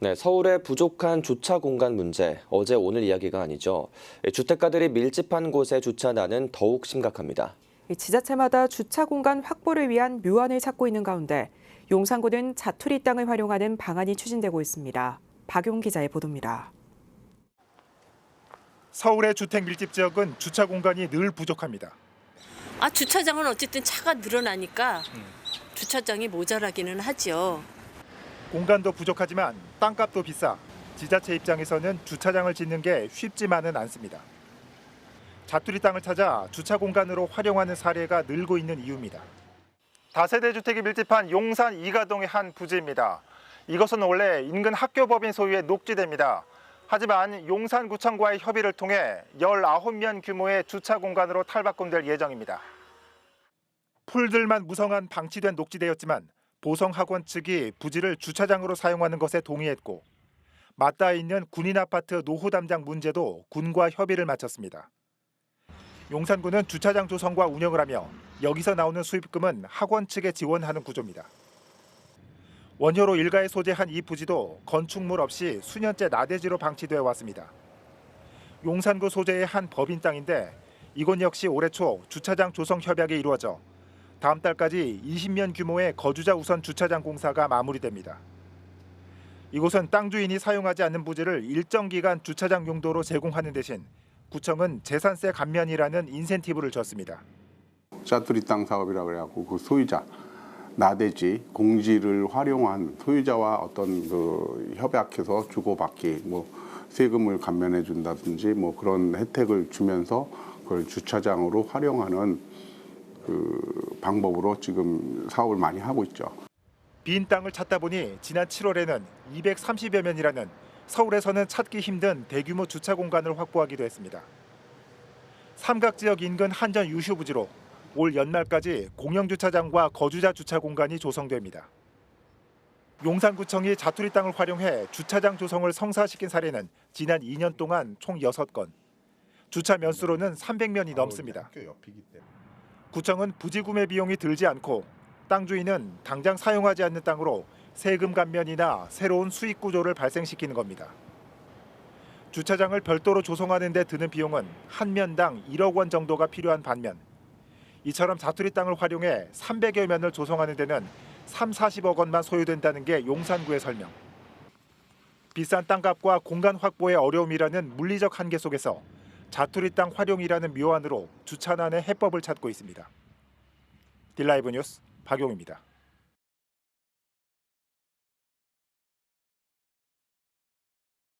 네, 서울의 부족한 주차 공간 문제, 어제 오늘 이야기가 아니죠. 주택가들이 밀집한 곳에 주차난은 더욱 심각합니다. 이 지자체마다 주차 공간 확보를 위한 묘안을 찾고 있는 가운데 용산구는 자투리 땅을 활용하는 방안이 추진되고 있습니다. 박용 기자의 보도입니다. 서울의 주택 밀집 지역은 주차 공간이 늘 부족합니다. 아 주차장은 어쨌든 차가 늘어나니까 주차장이 모자라기는 하죠. 공간도 부족하지만 땅값도 비싸 지자체 입장에서는 주차장을 짓는 게 쉽지만은 않습니다. 자투리 땅을 찾아 주차 공간으로 활용하는 사례가 늘고 있는 이유입니다. 다세대 주택이 밀집한 용산 이가동의 한 부지입니다. 이것은 원래 인근 학교 법인 소유의 녹지대입니다. 하지만 용산구청과의 협의를 통해 19면 규모의 주차 공간으로 탈바꿈될 예정입니다. 풀들만 무성한 방치된 녹지대였지만 보성학원 측이 부지를 주차장으로 사용하는 것에 동의했고 맞닿아 있는 군인 아파트 노후 담장 문제도 군과 협의를 마쳤습니다. 용산구는 주차장 조성과 운영을 하며 여기서 나오는 수입금은 학원 측에 지원하는 구조입니다. 원효로 일가에 소재한 이 부지도 건축물 없이 수년째 나대지로 방치되어 왔습니다. 용산구 소재의 한 법인 땅인데 이곳 역시 올해 초 주차장 조성 협약이 이루어져 다음 달까지 20면 규모의 거주자 우선 주차장 공사가 마무리됩니다. 이곳은 땅 주인이 사용하지 않는 부지를 일정 기간 주차장 용도로 제공하는 대신 구청은 재산세 감면이라는 인센티브를 줬습니다. 짜투리 땅 사업이라 그래갖고 그 소유자 나대지 공지를 활용한 소유자와 어떤 그 협약해서 주고받기 뭐 세금을 감면해 준다든지 뭐 그런 혜택을 주면서 그걸 주차장으로 활용하는 그 방법으로 지금 사업을 많이 하고 있죠. 빈 땅을 찾다 보니 지난 7월에는 230여 면이라는 서울에서는 찾기 힘든 대규모 주차 공간을 확보하기도 했습니다. 삼각 지역 인근 한전 유휴 부지로 올 연말까지 공영 주차장과 거주자 주차 공간이 조성됩니다. 용산구청이 자투리 땅을 활용해 주차장 조성을 성사시킨 사례는 지난 2년 동안 총 6건. 주차 면수로는 300면이 넘습니다. 구청은 부지 구매 비용이 들지 않고 땅 주인은 당장 사용하지 않는 땅으로 세금 감면이나 새로운 수익 구조를 발생시키는 겁니다. 주차장을 별도로 조성하는 데 드는 비용은 한 면당 1억 원 정도가 필요한 반면 이처럼 자투리 땅을 활용해 300여 면을 조성하는 데는 3, 40억 원만 소요된다는 게 용산구의 설명. 비싼 땅값과 공간 확보의 어려움이라는 물리적 한계 속에서 자투리 땅 활용이라는 묘안으로 주차난의 해법을 찾고 있습니다. 딜라이브 뉴스 박용입니다.